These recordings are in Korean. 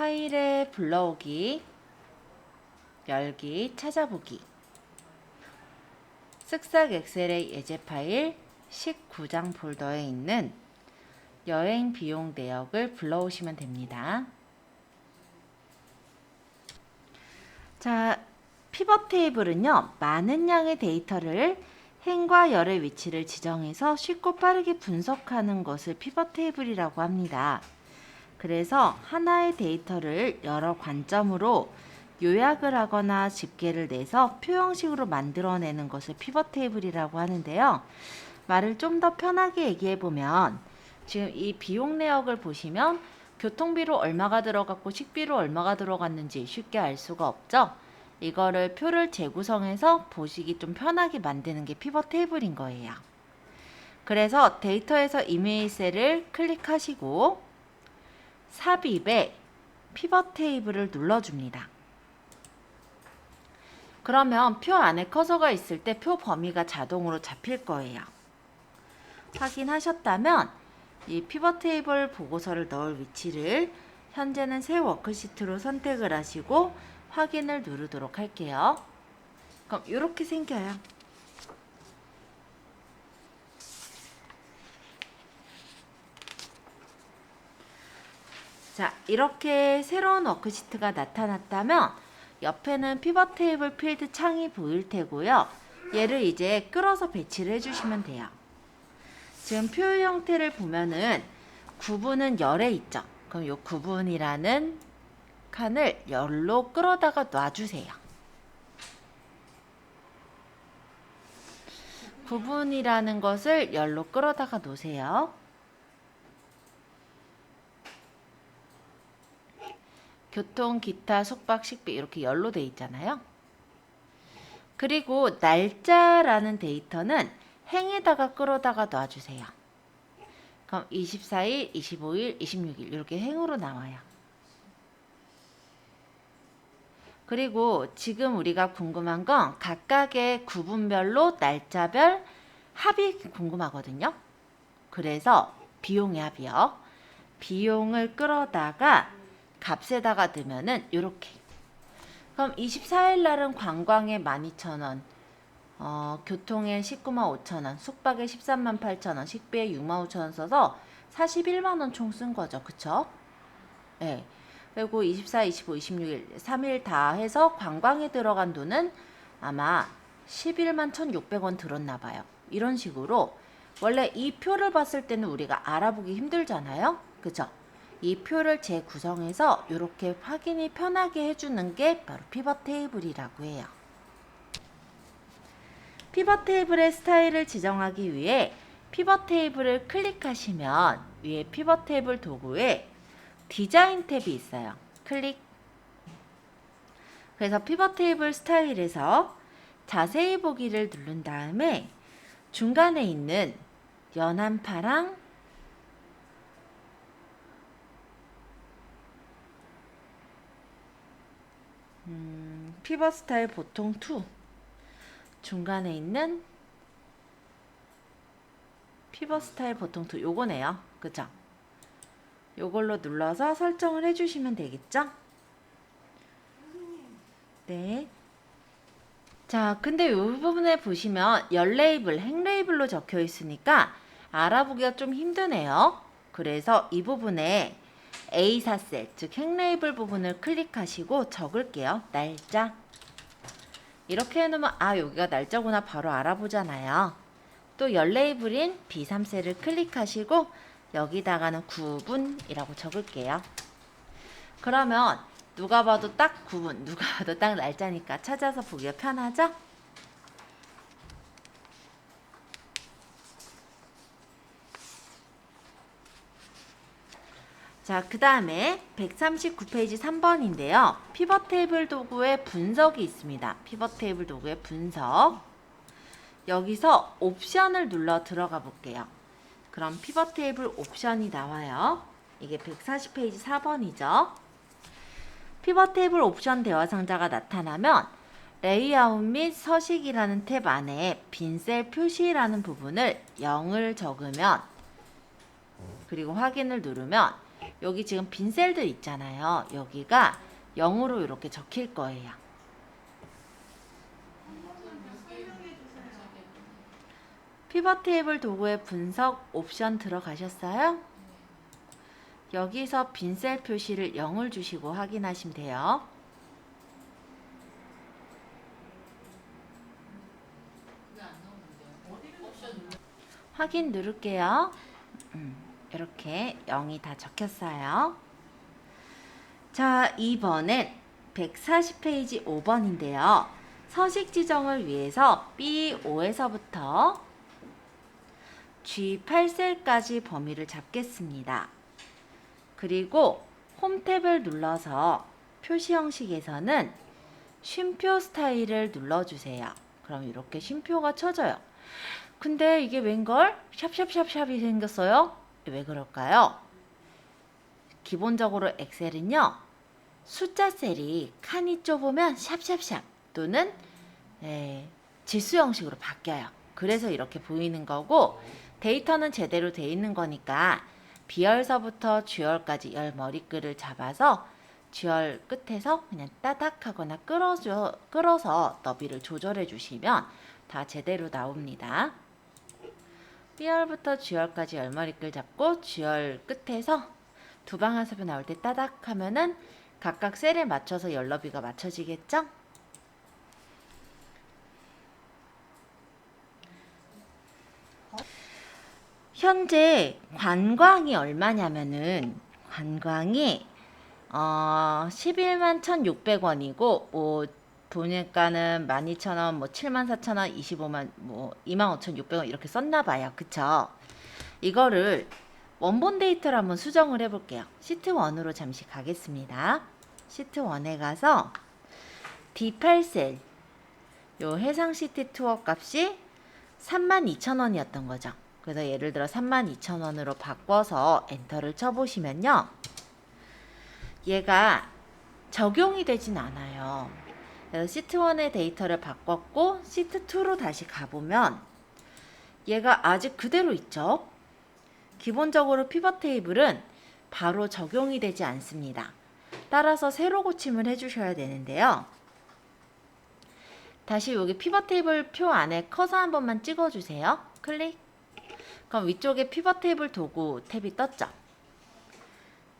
파일에 불러오기, 열기, 찾아보기. 쓱싹 엑셀의 예제 파일 19장 폴더에 있는 여행 비용 내역을 불러오시면 됩니다. 자, 피벗 테이블은요, 많은 양의 데이터를 행과 열의 위치를 지정해서 쉽고 빠르게 분석하는 것을 피벗 테이블이라고 합니다. 그래서 하나의 데이터를 여러 관점으로 요약을 하거나 집계를 내서 표 형식으로 만들어내는 것을 피벗 테이블이라고 하는데요. 말을 좀 더 편하게 얘기해 보면 지금 이 비용 내역을 보시면 교통비로 얼마가 들어갔고 식비로 얼마가 들어갔는지 쉽게 알 수가 없죠. 이거를 표를 재구성해서 보시기 좀 편하게 만드는 게 피벗 테이블인 거예요. 그래서 데이터에서 이메일 셀을 클릭하시고 삽입에 피벗 테이블을 눌러줍니다. 그러면 표 안에 커서가 있을 때 표 범위가 자동으로 잡힐 거예요. 확인하셨다면 이 피벗 테이블 보고서를 넣을 위치를 현재는 새 워크시트로 선택을 하시고 확인을 누르도록 할게요. 그럼 이렇게 생겨요. 자, 이렇게 새로운 워크시트가 나타났다면 옆에는 피벗 테이블 필드 창이 보일 테고요. 얘를 이제 끌어서 배치를 해주시면 돼요. 지금 표 형태를 보면은 구분은 열에 있죠. 그럼 요 구분이라는 칸을 열로 끌어다가 놔주세요. 구분이라는 것을 열로 끌어다가 놓으세요. 교통, 기타, 숙박, 식비 이렇게 열로 돼 있잖아요. 그리고 날짜라는 데이터는 행에다가 끌어다가 놔주세요. 그럼 24일, 25일, 26일 이렇게 행으로 나와요. 그리고 지금 우리가 궁금한 건 각각의 구분별로 날짜별 합이 궁금하거든요. 그래서 비용의 합이요. 비용을 끌어다가 값에다가 넣으면은 이렇게. 그럼 24일 날은 관광에 12,000원, 어, 교통에 19만 5천 원, 숙박에 13만 8천 원, 식비에 6만 5천 원 써서 41만 원 총 쓴 거죠. 그쵸? 예. 네. 그리고 24, 25, 26일 3일 다 해서 관광에 들어간 돈은 아마 11만 1,600원 들었나 봐요. 이런 식으로 원래 이 표를 봤을 때는 우리가 알아보기 힘들잖아요. 그죠? 이 표를 재구성해서 이렇게 확인이 편하게 해주는 게 바로 피벗 테이블이라고 해요. 피벗 테이블의 스타일을 지정하기 위해 피벗 테이블을 클릭하시면 위에 피벗 테이블 도구에 디자인 탭이 있어요. 클릭. 그래서 피벗 테이블 스타일에서 자세히 보기를 누른 다음에 중간에 있는 연한 파랑 음, 피벗 스타일 보통 2 중간에 있는 피벗 스타일 보통 2 요거네요. 그죠? 요걸로 눌러서 설정을 해주시면 되겠죠? 네. 자, 근데 이 부분에 보시면 열 레이블, 행 레이블로 적혀 있으니까 알아보기가 좀 힘드네요. 그래서 이 부분에 A4 셀, 즉 행 레이블 부분을 클릭하시고 적을게요. 날짜. 이렇게 해놓으면 아 여기가 날짜구나 바로 알아보잖아요. 또 열 레이블인 B3 셀을 클릭하시고 여기다가는 9분이라고 적을게요. 그러면 누가 봐도 딱 9분, 누가 봐도 딱 날짜니까 찾아서 보기가 편하죠? 자, 그 다음에 139페이지 3번인데요. 피벗 테이블 도구의 분석이 있습니다. 피벗 테이블 도구의 분석. 여기서 옵션을 눌러 들어가 볼게요. 그럼 피벗 테이블 옵션이 나와요. 이게 140페이지 4번이죠. 피벗 테이블 옵션 대화 상자가 나타나면 레이아웃 및 서식이라는 탭 안에 빈 셀 표시라는 부분을 0을 적으면 그리고 확인을 누르면 여기 지금 빈 셀들 있잖아요. 여기가 0으로 이렇게 적힐 거예요. 피벗 테이블 도구의 분석 옵션 들어가셨어요? 여기서 빈 셀 표시를 0을 주시고 확인하시면 돼요. 확인 누를게요. 음, 이렇게 0이 다 적혔어요. 자, 2번은 140페이지 5번인데요. 서식 지정을 위해서 B5에서부터 G8셀까지 범위를 잡겠습니다. 그리고 홈 탭을 눌러서 표시 형식에서는 쉼표 스타일을 눌러주세요. 그럼 이렇게 쉼표가 쳐져요. 근데 이게 웬걸? 샵샵샵샵이 생겼어요? 왜 그럴까요? 기본적으로 엑셀은요. 숫자 셀이 칸이 좁으면 샵샵샵 또는 네, 지수 형식으로 바뀌어요. 그래서 이렇게 보이는 거고 데이터는 제대로 돼 있는 거니까 비열서부터 주열까지 열 머리글을 잡아서 주열 끝에서 그냥 따닥 하거나 끌어줘, 끌어서 너비를 조절해 주시면 다 제대로 나옵니다. B열부터 G열까지 열머리글 잡고 G열 끝에서 두 방향섭이 나올 때 따닥 하면은 각각 셀에 맞춰서 열 너비가 맞춰지겠죠? 현재 관광이 얼마냐면은 관광이 어 11만 1,600원이고 뭐 보니까는 12,000원, 뭐 74,000원, 25만 뭐 25,600원 이렇게 썼나 봐요. 그쵸? 이거를 원본 데이터를 한번 수정을 해 볼게요. 시트 1으로 잠시 가겠습니다. 시트 1에 가서 D8셀 요 해상 시트 투어 값이 32,000원이었던 거죠. 그래서 예를 들어 32,000원으로 바꿔서 엔터를 쳐 보시면요. 얘가 적용이 되진 않아요. 그래서 시트 1의 데이터를 바꿨고 시트 2로 다시 가보면 얘가 아직 그대로 있죠. 기본적으로 피벗 테이블은 바로 적용이 되지 않습니다. 따라서 새로 고침을 해주셔야 되는데요. 다시 여기 피벗 테이블 표 안에 커서 한 번만 찍어주세요. 클릭. 그럼 위쪽에 피벗 테이블 도구 탭이 떴죠.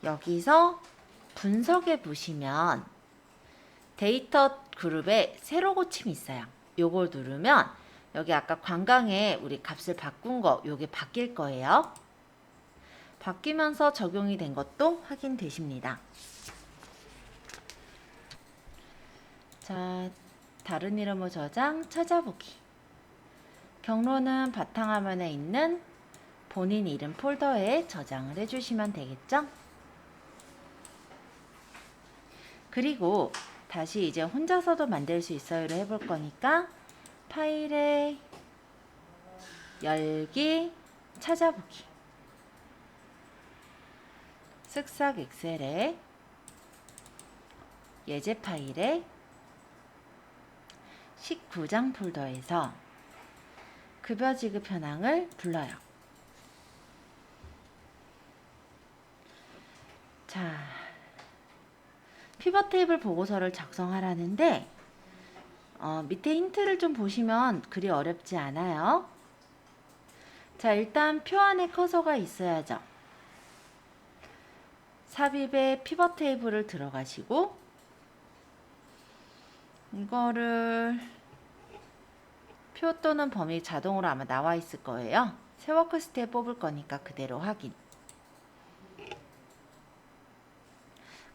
여기서 분석에 보시면 데이터 그룹에 새로 고침이 있어요. 요걸 누르면 여기 아까 관광에 우리 값을 바꾼 거 요게 바뀔 거예요. 바뀌면서 적용이 된 것도 확인되십니다. 자, 다른 이름으로 저장 찾아보기. 경로는 바탕화면에 있는 본인 이름 폴더에 저장을 해주시면 되겠죠? 그리고 다시 이제 혼자서도 만들 수 있어요를 해볼 거니까 파일에 열기 찾아보기 쓱싹 엑셀에 예제 파일에 19장 폴더에서 급여 지급 현황을 불러요. 자, 피벗 테이블 보고서를 작성하라는데 어, 밑에 힌트를 좀 보시면 그리 어렵지 않아요. 자, 일단 표 안에 커서가 있어야죠. 삽입에 피벗 테이블을 들어가시고 이거를 표 또는 범위 자동으로 아마 나와 있을 거예요. 새 워크스트에 뽑을 거니까 그대로 확인.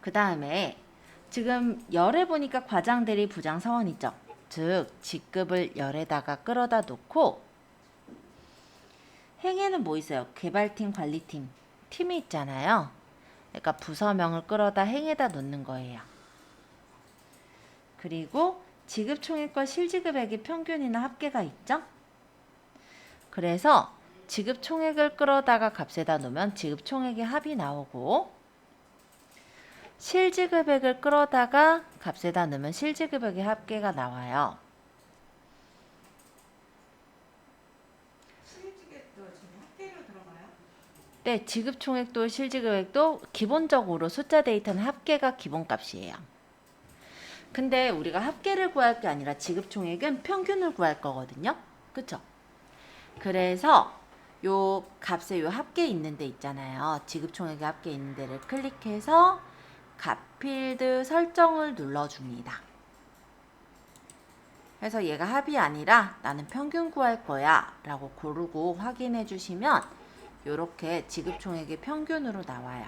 그 다음에 지금 열에 보니까 과장 대리 부장 사원 있죠. 즉 직급을 열에다가 끌어다 놓고 행에는 뭐 있어요? 개발팀, 관리팀, 팀이 있잖아요. 그러니까 부서명을 끌어다 행에다 놓는 거예요. 그리고 지급 총액과 실지급액의 평균이나 합계가 있죠. 그래서 지급 총액을 끌어다가 값에다 놓으면 지급 총액의 합이 나오고 실지급액을 끌어다가 값에다 넣으면 실지급액의 합계가 나와요. 때 지급총액도 실지급액도 기본적으로 숫자 데이터는 합계가 기본값이에요. 근데 우리가 합계를 구할 게 아니라 지급총액은 평균을 구할 거거든요. 그쵸? 그래서 요 값에 요 합계 있는 데 있잖아요. 지급총액의 합계 있는 데를 클릭해서 값필드 설정을 눌러줍니다. 그래서 얘가 합이 아니라 나는 평균 구할 거야 라고 고르고 확인해 주시면 이렇게 지급총액의 평균으로 나와요.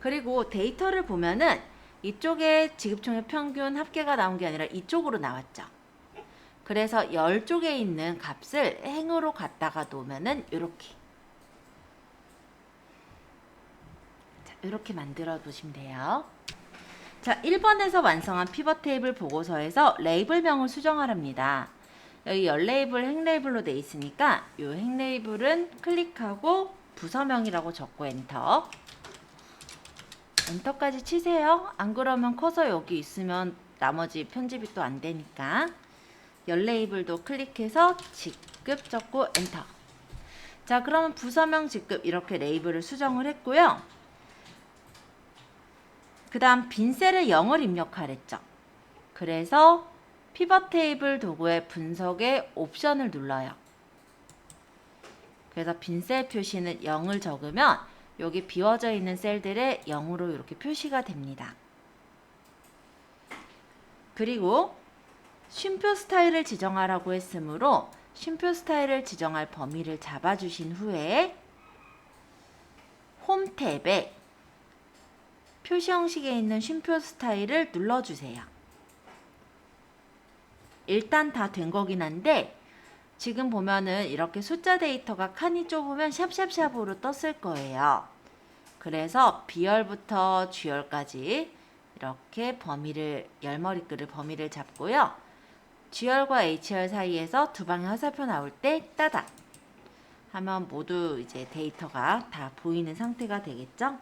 그리고 데이터를 보면은 이쪽에 지급총액 평균 합계가 나온 게 아니라 이쪽으로 나왔죠. 그래서 10쪽에 있는 값을 행으로 갖다가 놓으면은 이렇게 이렇게 만들어 두시면 돼요. 자, 1번에서 완성한 피벗 테이블 보고서에서 레이블명을 수정하랍니다. 여기 열 레이블, 행 레이블로 돼 있으니까 이행 레이블은 클릭하고 부서명이라고 적고 엔터. 엔터까지 치세요. 안 그러면 커서 여기 있으면 나머지 편집이 또 안 되니까. 열 레이블도 클릭해서 직급 적고 엔터. 자, 그러면 부서명 직급 이렇게 레이블을 수정을 했고요. 그 다음 빈셀에 0을 입력하랬죠. 그래서 피벗 테이블 도구의 분석에 옵션을 눌러요. 그래서 빈셀 표시는 0을 적으면 여기 비워져 있는 셀들에 0으로 이렇게 표시가 됩니다. 그리고 쉼표 스타일을 지정하라고 했으므로 쉼표 스타일을 지정할 범위를 잡아주신 후에 홈 탭에 표시 형식에 있는 쉼표 스타일을 눌러주세요. 일단 다 된 거긴 한데 지금 보면은 이렇게 숫자 데이터가 칸이 좁으면 샵샵샵으로 떴을 거예요. 그래서 비열부터 주열까지 이렇게 범위를 열머리글을 범위를 잡고요. G열과 H열 사이에서 두 방의 화살표 나올 때 따닥 하면 모두 이제 데이터가 다 보이는 상태가 되겠죠?